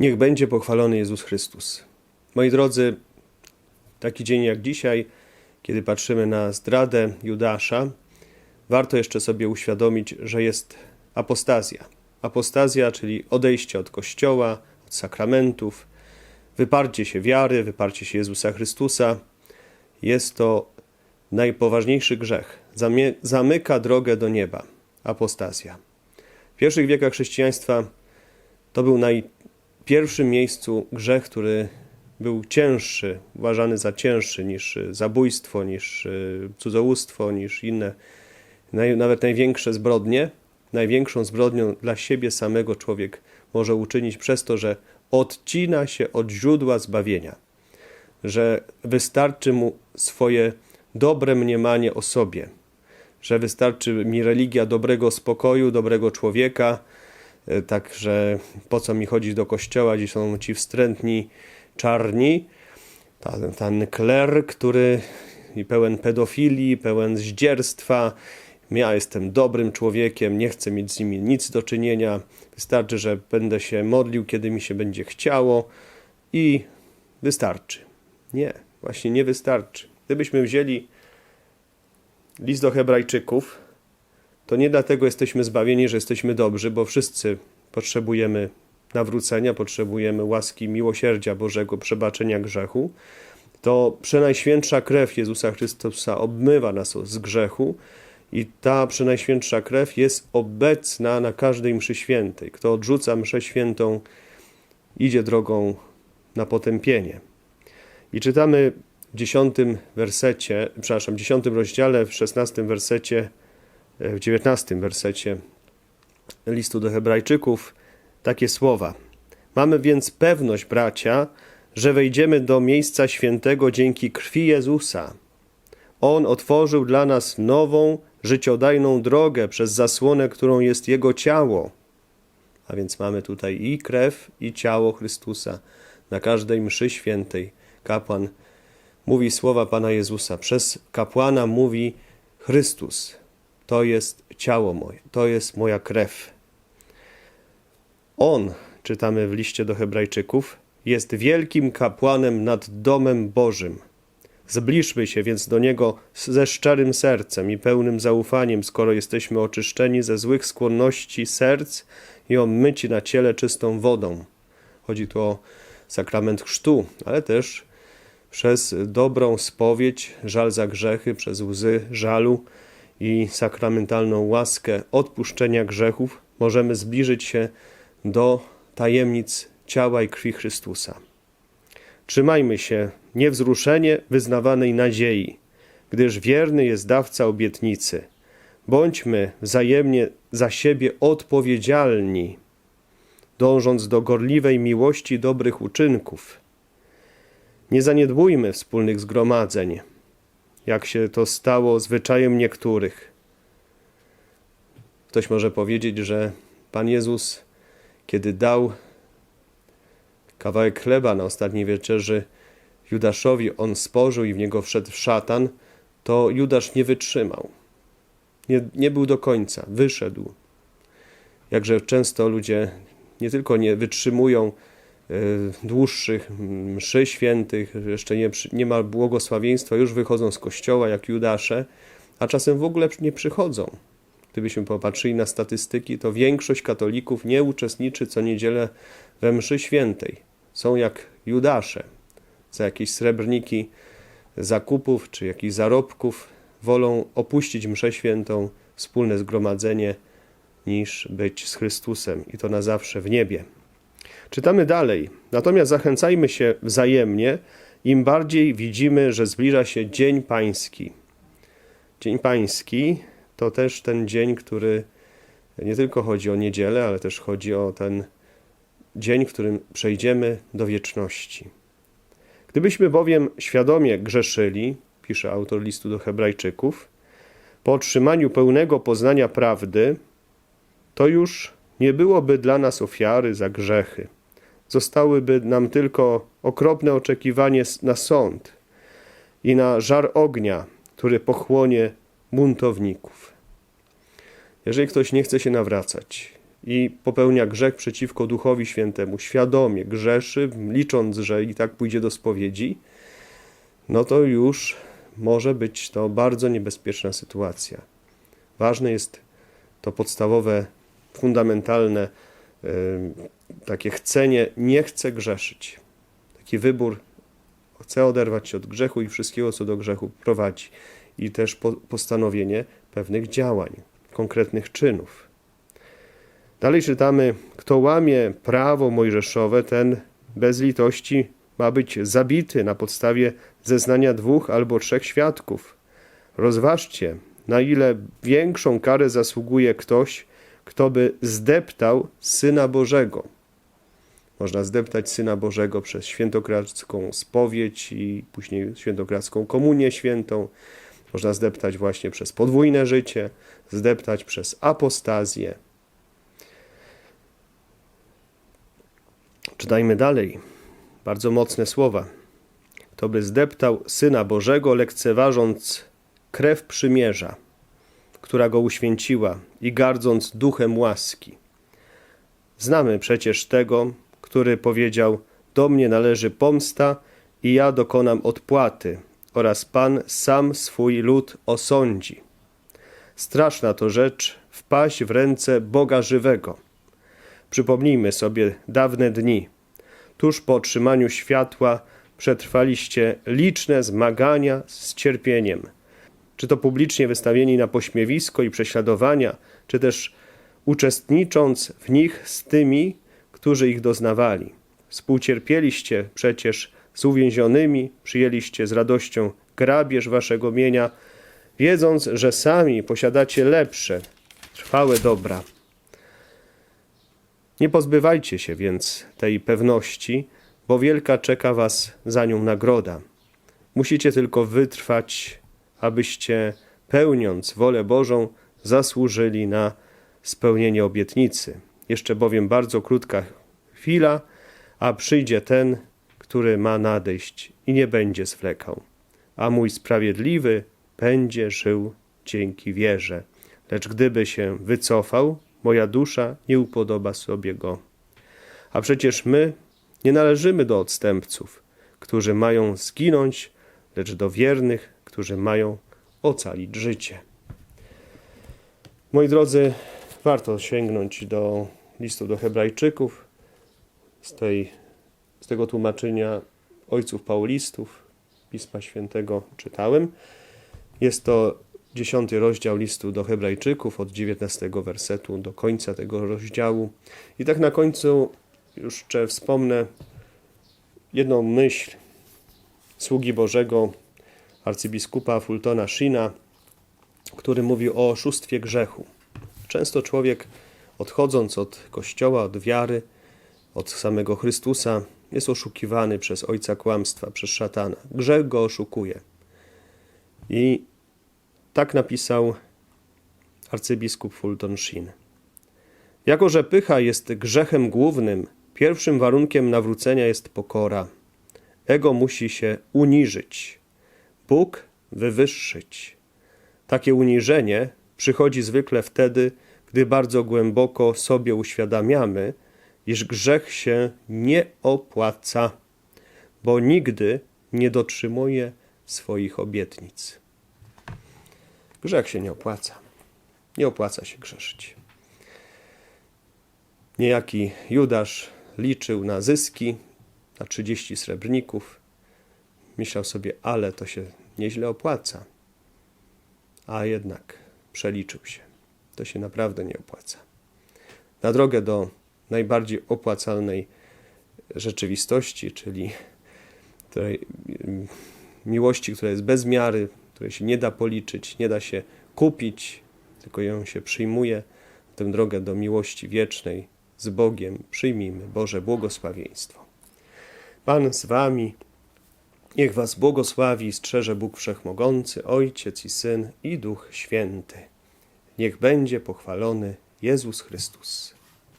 Niech będzie pochwalony Jezus Chrystus. Moi drodzy, taki dzień jak dzisiaj, kiedy patrzymy na zdradę Judasza, warto jeszcze sobie uświadomić, że jest apostazja. Apostazja, czyli odejście od Kościoła, od sakramentów, wyparcie się wiary, wyparcie się Jezusa Chrystusa. Jest to najpoważniejszy grzech. Zamyka drogę do nieba. Apostazja. W pierwszych wiekach chrześcijaństwa to był naj, pierwszym miejscu grzech, który był cięższy, uważany za cięższy niż y, zabójstwo, niż y, cudzołóstwo, niż inne, nawet największe zbrodnie. Największą zbrodnią dla siebie samego człowiek może uczynić przez to, że odcina się od źródła zbawienia, że wystarczy mu swoje dobre mniemanie o sobie, że wystarczy mi religia dobrego spokoju, dobrego człowieka, E, Także po co mi chodzić do kościoła, gdzie są ci wstrętni, czarni, ten, ten kler, który pełen pedofilii, pełen zdzierstwa. Ja jestem dobrym człowiekiem, nie chcę mieć z nimi nic do czynienia. Wystarczy, że będę się modlił, kiedy mi się będzie chciało i wystarczy. Nie, właśnie nie wystarczy. Gdybyśmy wzięli list do Hebrajczyków, to nie dlatego jesteśmy zbawieni, że jesteśmy dobrzy, bo wszyscy potrzebujemy nawrócenia, potrzebujemy łaski, miłosierdzia Bożego, przebaczenia grzechu. To przenajświętsza krew Jezusa Chrystusa obmywa nas z grzechu i ta przenajświętsza krew jest obecna na każdej mszy świętej. Kto odrzuca mszę świętą, idzie drogą na potępienie. I czytamy w dziesiątym wersecie, przepraszam, dziesiątym rozdziale, w szesnastym wersecie w dziewiętnastym wersecie listu do Hebrajczyków takie słowa. Mamy więc pewność, bracia, że wejdziemy do miejsca świętego dzięki krwi Jezusa. On otworzył dla nas nową, życiodajną drogę przez zasłonę, którą jest Jego ciało. A więc mamy tutaj i krew, i ciało Chrystusa. Na każdej mszy świętej kapłan mówi słowa Pana Jezusa. Przez kapłana mówi Chrystus to jest ciało moje, to jest moja krew. On, czytamy w liście do Hebrajczyków, jest wielkim kapłanem nad domem Bożym. Zbliżmy się więc do Niego ze szczerym sercem i pełnym zaufaniem, skoro jesteśmy oczyszczeni ze złych skłonności serc i omyci na ciele czystą wodą. Chodzi tu o sakrament chrztu, ale też przez dobrą spowiedź, żal za grzechy, przez łzy żalu, i sakramentalną łaskę odpuszczenia grzechów możemy zbliżyć się do tajemnic ciała i krwi Chrystusa. Trzymajmy się niewzruszenie wyznawanej nadziei, gdyż wierny jest dawca obietnicy. Bądźmy wzajemnie za siebie odpowiedzialni, dążąc do gorliwej miłości dobrych uczynków. Nie zaniedbujmy wspólnych zgromadzeń, jak się to stało zwyczajem niektórych. Ktoś może powiedzieć, że Pan Jezus, kiedy dał kawałek chleba na ostatniej wieczerzy Judaszowi, on spożył i w niego wszedł szatan, to Judasz nie wytrzymał. Nie, nie był do końca, wyszedł. Jakże często ludzie nie tylko nie wytrzymują dłuższych mszy świętych, jeszcze nie, nie ma błogosławieństwa, już wychodzą z kościoła jak Judasze, a czasem w ogóle nie przychodzą. Gdybyśmy popatrzyli na statystyki, to większość katolików nie uczestniczy co niedzielę we mszy świętej. Są jak Judasze. Za jakieś srebrniki zakupów czy jakichś zarobków wolą opuścić mszę świętą, wspólne zgromadzenie, niż być z Chrystusem i to na zawsze w niebie. Czytamy dalej. Natomiast zachęcajmy się wzajemnie, im bardziej widzimy, że zbliża się Dzień Pański. Dzień Pański to też ten dzień, który nie tylko chodzi o niedzielę, ale też chodzi o ten dzień, w którym przejdziemy do wieczności. Gdybyśmy bowiem świadomie grzeszyli, pisze autor listu do Hebrajczyków, po otrzymaniu pełnego poznania prawdy, to już nie byłoby dla nas ofiary za grzechy. Zostałyby nam tylko okropne oczekiwanie na sąd i na żar ognia, który pochłonie buntowników. Jeżeli ktoś nie chce się nawracać, i popełnia grzech przeciwko Duchowi Świętemu, świadomie grzeszy, licząc, że i tak pójdzie do spowiedzi, no to już może być to bardzo niebezpieczna sytuacja. Ważne jest to podstawowe, fundamentalne takie chcenie, nie chcę grzeszyć. Taki wybór, chcę oderwać się od grzechu i wszystkiego, co do grzechu prowadzi. I też po, postanowienie pewnych działań, konkretnych czynów. Dalej czytamy, kto łamie prawo mojżeszowe, ten bez litości ma być zabity na podstawie zeznania dwóch albo trzech świadków. Rozważcie, na ile większą karę zasługuje ktoś, kto by zdeptał Syna Bożego. Można zdeptać Syna Bożego przez świętokradzką spowiedź i później świętokradzką komunię świętą. Można zdeptać właśnie przez podwójne życie, zdeptać przez apostazję. Czytajmy dalej. Bardzo mocne słowa. Kto by zdeptał Syna Bożego, lekceważąc krew przymierza, która go uświęciła i gardząc duchem łaski. Znamy przecież tego, który powiedział: Do mnie należy pomsta i ja dokonam odpłaty, oraz Pan sam swój lud osądzi. Straszna to rzecz wpaść w ręce Boga żywego. Przypomnijmy sobie dawne dni. Tuż po otrzymaniu światła przetrwaliście liczne zmagania z cierpieniem. Czy to publicznie wystawieni na pośmiewisko i prześladowania, czy też uczestnicząc w nich z tymi, którzy ich doznawali. Współcierpieliście przecież z uwięzionymi, przyjęliście z radością grabież waszego mienia, wiedząc, że sami posiadacie lepsze, trwałe dobra. Nie pozbywajcie się więc tej pewności, bo wielka czeka was za nią nagroda. Musicie tylko wytrwać, abyście, pełniąc wolę Bożą, zasłużyli na spełnienie obietnicy. Jeszcze bowiem bardzo krótka chwila, a przyjdzie ten, który ma nadejść i nie będzie zwlekał. A mój sprawiedliwy będzie żył dzięki wierze. Lecz gdyby się wycofał, moja dusza nie upodoba sobie go. A przecież my nie należymy do odstępców, którzy mają zginąć, lecz do wiernych, którzy mają ocalić życie. Moi drodzy, warto sięgnąć do listu do Hebrajczyków, z, tej, z tego tłumaczenia ojców paulistów, Pisma Świętego czytałem. Jest to dziesiąty rozdział listu do Hebrajczyków, od dziewiętnastego wersetu do końca tego rozdziału. I tak na końcu jeszcze wspomnę jedną myśl sługi Bożego, arcybiskupa Fultona Shina, który mówi o oszustwie grzechu. Często człowiek, odchodząc od Kościoła, od wiary, od samego Chrystusa, jest oszukiwany przez ojca kłamstwa, przez szatana. Grzech go oszukuje. I tak napisał arcybiskup Fulton Sheen. Jako, że pycha jest grzechem głównym, pierwszym warunkiem nawrócenia jest pokora. Ego musi się uniżyć, Bóg wywyższyć. Takie uniżenie przychodzi zwykle wtedy, gdy bardzo głęboko sobie uświadamiamy, iż grzech się nie opłaca, bo nigdy nie dotrzymuje swoich obietnic. Grzech się nie opłaca. Nie opłaca się grzeszyć. Niejaki Judasz liczył na zyski, na 30 srebrników. Myślał sobie, ale to się nieźle opłaca. A jednak przeliczył się. To się naprawdę nie opłaca. Na drogę do najbardziej opłacalnej rzeczywistości, czyli tej mm, miłości, która jest bez miary, której się nie da policzyć, nie da się kupić, tylko ją się przyjmuje, tę drogę do miłości wiecznej z Bogiem przyjmijmy Boże błogosławieństwo. Pan z wami, niech was błogosławi i strzeże Bóg Wszechmogący, Ojciec i Syn i Duch Święty. Niech będzie pochwalony Jezus Chrystus.